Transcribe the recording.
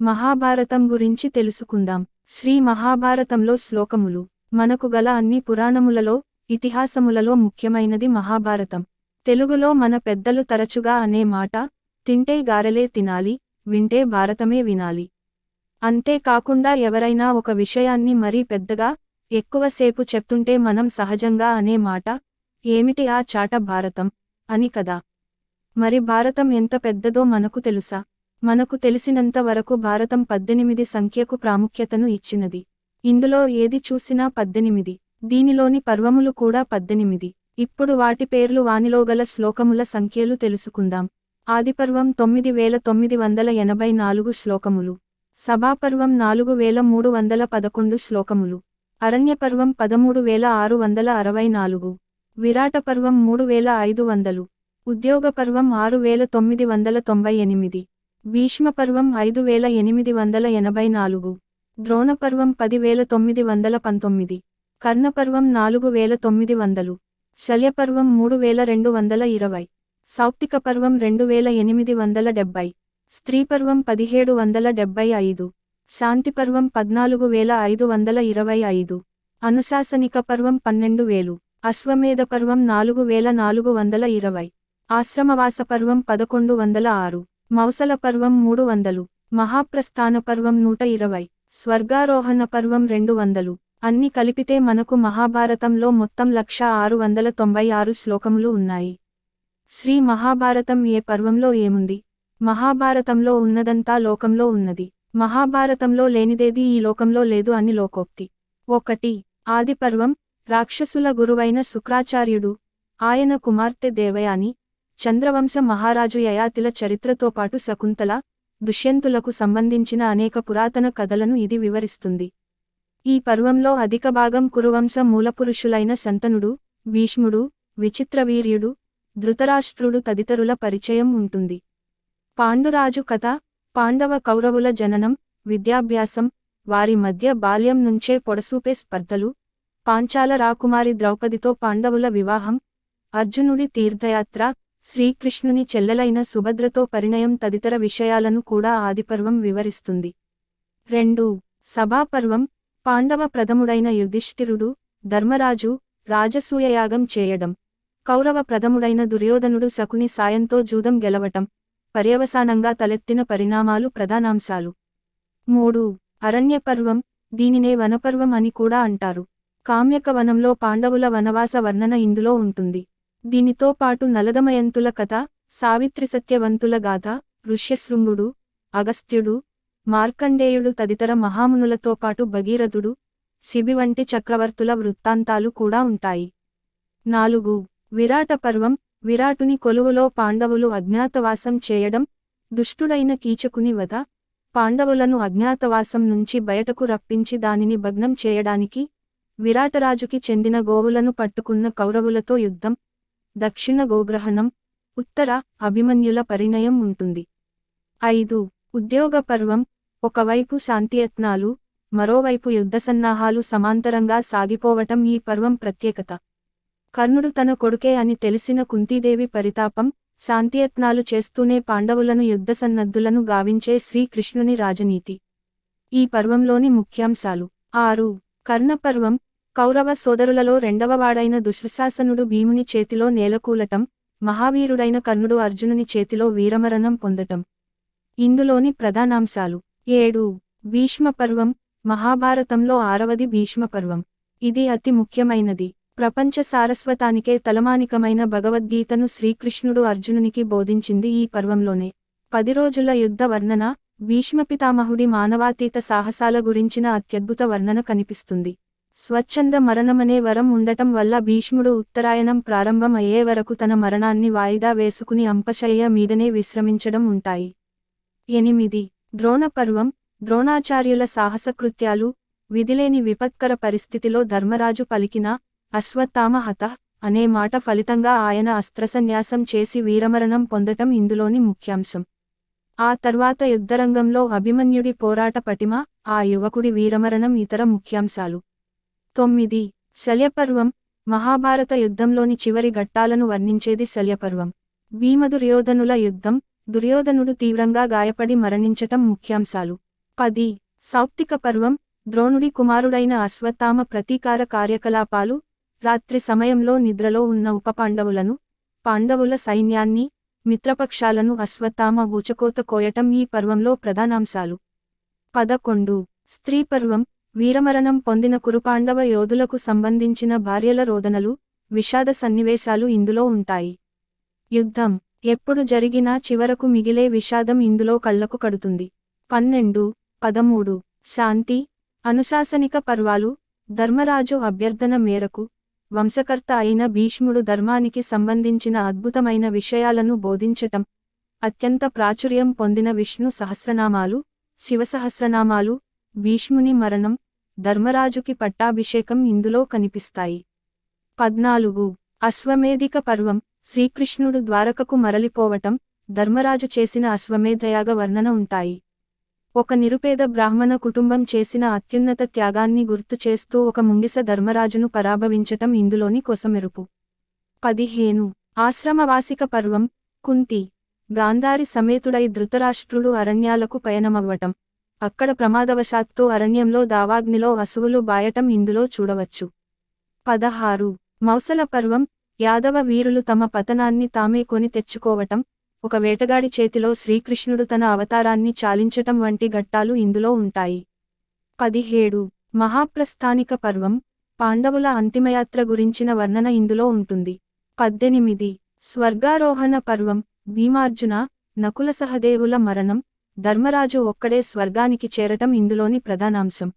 మహాభారతం గురించి తెలుసుకుందాం. శ్రీ మహాభారతంలో శ్లోకములు మనకు గల అన్ని పురాణములలో ఇతిహాసములలో ముఖ్యమైనది మహాభారతం. తెలుగులో మన పెద్దలు తరచుగా అనే మాట తింటే గారెలే తినాలి వింటే భారతమే వినాలి. అంతేకాకుండా ఎవరైనా ఒక విషయాన్ని మరీ పెద్దగా ఎక్కువసేపు చెప్తుంటే మనం సహజంగా అనే మాట ఏమిటి ఆ చాట భారతం అని కదా. మరి భారతం ఎంత పెద్దదో మనకు తెలుసా? మనకు తెలిసినంత వరకు భారతం పద్దెనిమిది సంఖ్యకు ప్రాముఖ్యతను ఇచ్చినది. ఇందులో ఏది చూసినా పద్దెనిమిది. దీనిలోని పర్వములు కూడా పద్దెనిమిది. ఇప్పుడు వాటి పేర్లు వానిలో గల శ్లోకముల సంఖ్యలు తెలుసుకుందాం. ఆదిపర్వం తొమ్మిది వేల తొమ్మిది వందల ఎనభై నాలుగు శ్లోకములు. సభాపర్వం నాలుగు వేల మూడు వందల పదకొండు శ్లోకములు. అరణ్యపర్వం పదమూడు వేల ఆరు వందల అరవై నాలుగు. విరాటపర్వం మూడు వేల ఐదు వందలు. ఉద్యోగపర్వం ఆరు వేల తొమ్మిది వందల తొంభై ఎనిమిది. భీష్మపర్వం ఐదు వేల ఎనిమిది వందల ఎనభై నాలుగు. ద్రోణపర్వం పదివేల తొమ్మిది వందల పంతొమ్మిది. కర్ణపర్వం నాలుగు వేల తొమ్మిది వందలు. శల్యపర్వం మూడు వేల రెండు వందల ఇరవై. సౌప్తిక పర్వం రెండు వేల ఎనిమిది వందల డెబ్బై. స్త్రీపర్వం పదిహేడు వందల డెబ్బై ఐదు. శాంతిపర్వం పద్నాలుగు వేల ఐదు వందల ఇరవై ఐదు. అనుశాసనిక పర్వం పన్నెండు వేలు. అశ్వమేధ పర్వం నాలుగు వేల నాలుగు వందల ఇరవై. ఆశ్రమవాస పర్వం పదకొండు వందల ఆరు. మౌసల పర్వం మూడు వందలు మహాప్రస్థాన పర్వం నూట ఇరవై స్వర్గారోహణ పర్వం రెండు వందలు. అన్ని కలిపితే మనకు మహాభారతంలో మొత్తం లక్ష ఆరు వందల తొంభై ఆరు శ్లోకములు ఉన్నాయి. శ్రీ మహాభారతం ఏ పర్వంలో ఏముంది? మహాభారతంలో ఉన్నదంతా లోకంలో ఉన్నది. మహాభారతంలో లేనిదేది ఈ లోకంలో లేదు అని లోకోక్తి. ఒకటి ఆది పర్వం రాక్షసుల గురువైన శుక్రాచార్యుడు ఆయన కుమార్తె దేవయాని చంద్రవంశ మహారాజు యయాతిల చరిత్రతో పాటు శకుంతల దుష్యంతులకు సంబంధించిన అనేక పురాతన కథలను ఇది వివరిస్తుంది. ఈ పర్వంలో అధిక భాగం కురువంశ మూలపురుషులైన శంతనుడు భీష్ముడు విచిత్రవీర్యుడు ధృతరాష్ట్రుడు తదితరుల పరిచయం ఉంటుంది. పాండురాజు కథ పాండవ కౌరవుల జననం విద్యాభ్యాసం వారి మధ్య బాల్యం నుంచే పొడసూపే స్పర్ధలు పాంచాల రాకుమారి ద్రౌపదితో పాండవుల వివాహం అర్జునుడి తీర్థయాత్ర శ్రీకృష్ణుని చెల్లెలైన సుభద్రతో పరిణయం తదితర విషయాలను కూడా ఆదిపర్వం వివరిస్తుంది. రెండు. సభాపర్వం. పాండవ ప్రథముడైన యుధిష్ఠిరుడు ధర్మరాజు రాజసూయయాగం చేయడం. కౌరవ ప్రథముడైన దుర్యోధనుడు శకుని సాయంతో జూదం గెలవటం. పర్యవసానంగా తలెత్తిన పరిణామాలు ప్రధానాంశాలు. మూడు. అరణ్యపర్వం. దీనినే వనపర్వం అని కూడా అంటారు. కామ్యక వనంలో పాండవుల వనవాస వర్ణన ఇందులో ఉంటుంది. దీనితో పాటు నలదమయంతుల కథ సావిత్రి సత్యవంతుల గాథ ఋష్యశృంగుడు అగస్త్యుడు మార్కండేయుడు తదితర మహామునులతో పాటు భగీరథుడు శిబి వంటి చక్రవర్తుల వృత్తాంతాలు కూడా ఉంటాయి. నాలుగు. విరాట పర్వం విరాటుని కొలువులో పాండవులు అజ్ఞాతవాసం చేయడం దుష్టుడైన కీచకుని వధ పాండవులను అజ్ఞాతవాసం నుంచి బయటకు రప్పించి దానిని భగ్నం చేయడానికి విరాటరాజుకి చెందిన గోవులను పట్టుకున్న కౌరవులతో యుద్ధం దక్షిణ గోగ్రహణం ఉత్తర అభిమన్యుల పరిణయం ఉంటుంది. ఐదు ఉద్యోగ పర్వం ఒకవైపు శాంతియత్నాలు మరోవైపు యుద్ధసన్నాహాలు సమాంతరంగా సాగిపోవటం ఈ పర్వం ప్రత్యేకత. కర్ణుడు తన కొడుకే అని తెలిసిన కుంతీదేవి పరితాపం శాంతియత్నాలు చేస్తూనే పాండవులను యుద్ధసన్నద్ధులను గావించే శ్రీకృష్ణుని రాజనీతి. ఈ పర్వంలోని ముఖ్యాంశాలు. ఆరు కర్ణపర్వం కౌరవ సోదరులలో రెండవవాడైన దుశ్శాసనుడు భీముని చేతిలో నేలకూలటం మహావీరుడైన కర్ణుడు అర్జునుని చేతిలో వీరమరణం పొందటం. ఇందులోని ప్రధానాంశాలు. ఏడు. భీష్మపర్వం మహాభారతంలో ఆరవది భీష్మపర్వం. ఇది అతి ముఖ్యమైనది. ప్రపంచ సారస్వతానికే తలమానికమైన భగవద్గీతను శ్రీకృష్ణుడు అర్జునునికి బోధించింది ఈ పర్వంలోనే. పది రోజుల యుద్ధ వర్ణన భీష్మపితామహుడి మానవాతీత సాహసాల గురించిన అత్యద్భుత వర్ణన కనిపిస్తుంది. స్వచ్ఛంద మరణమనే వరం ఉండటం వల్ల భీష్ముడు ఉత్తరాయణం ప్రారంభం అయ్యే వరకు తన మరణాన్ని వాయిదా వేసుకుని అంపశయ్య మీదనే విశ్రమించడం ఉంటాయి. ఎనిమిది. ద్రోణపర్వం ద్రోణాచార్యుల సాహసకృత్యాలు విధిలేని విపత్కర పరిస్థితిలో ధర్మరాజు పలికిన అశ్వత్థామ హత అనే మాట ఫలితంగా ఆయన అస్త్రసన్యాసం చేసి వీరమరణం పొందటం ఇందులోని ముఖ్యాంశం. ఆ తర్వాత యుద్ధరంగంలో అభిమన్యుడి పోరాట పటిమ ఆ యువకుడి వీరమరణం ఇతర ముఖ్యాంశాలు. తొమ్మిది. శల్యపర్వం మహాభారత యుద్ధంలోని చివరి ఘట్టాలను వర్ణించేది శల్యపర్వం. భీమదుర్యోధనుల యుద్ధం దుర్యోధనుడు తీవ్రంగా గాయపడి మరణించటం ముఖ్యాంశాలు. పది. సౌప్తిక పర్వం ద్రోణుడి కుమారుడైన అశ్వత్థామ ప్రతీకార కార్యకలాపాలు రాత్రి సమయంలో నిద్రలో ఉన్న ఉపపాండవులను పాండవుల సైన్యాన్ని మిత్రపక్షాలను అశ్వత్థామ ఊచకోత కోయటం ఈ పర్వంలో ప్రధానాంశాలు. పదకొండు. స్త్రీ పర్వం వీరమరణం పొందిన కురుపాండవ యోధులకు సంబంధించిన భార్యల రోదనలు విషాద సన్నివేశాలు ఇందులో ఉంటాయి. యుద్ధం. ఎప్పుడు జరిగినా చివరకు మిగిలే విషాదం ఇందులో కళ్ళకు కడుతుంది. పన్నెండు పదమూడు. శాంతి. అనుశాసనిక పర్వాలు. ధర్మరాజు అభ్యర్థన మేరకు వంశకర్త అయిన భీష్ముడు ధర్మానికి సంబంధించిన అద్భుతమైన విషయాలను బోధించటం అత్యంత ప్రాచుర్యం పొందిన విష్ణు సహస్రనామాలు శివసహస్రనామాలు భీష్ముని మరణం ధర్మరాజుకి పట్టాభిషేకం ఇందులో కనిపిస్తాయి. పద్నాలుగు. అశ్వమేధిక పర్వం శ్రీకృష్ణుడు ద్వారకకు మరలిపోవటం ధర్మరాజు చేసిన అశ్వమేధయాగ వర్ణన ఉంటాయి. ఒక నిరుపేద బ్రాహ్మణ కుటుంబం చేసిన అత్యున్నత త్యాగాన్ని గుర్తు చేస్తూ ఒక ముంగిస ధర్మరాజును పరాభవించటం ఇందులోని కొసమెరుపు. పదిహేను. ఆశ్రమవాసిక పర్వం కుంతి. గాంధారి సమేతుడై ధృతరాష్ట్రుడు అరణ్యాలకు పయనమవ్వటం. అక్కడ ప్రమాదవశాత్తు అరణ్యంలో దావాగ్నిలో అసువులు బాయటం ఇందులో చూడవచ్చు. పదహారు. మౌసల పర్వం. యాదవ వీరులు తమ పతనాన్ని తామే కొని తెచ్చుకోవటం ఒక వేటగాడి చేతిలో శ్రీకృష్ణుడు తన అవతారాన్ని చాలించటం వంటి ఘట్టాలు ఇందులో ఉంటాయి. పదిహేడు. మహాప్రస్థానిక పర్వం. పాండవుల అంతిమయాత్ర గురించిన వర్ణన ఇందులో ఉంటుంది. పద్దెనిమిది. స్వర్గారోహణ పర్వం. భీమార్జున నకుల సహదేవుల మరణం ధర్మరాజు ఒక్కడే స్వర్గానికి చేరటం ఇందులోని ప్రధానాంశం.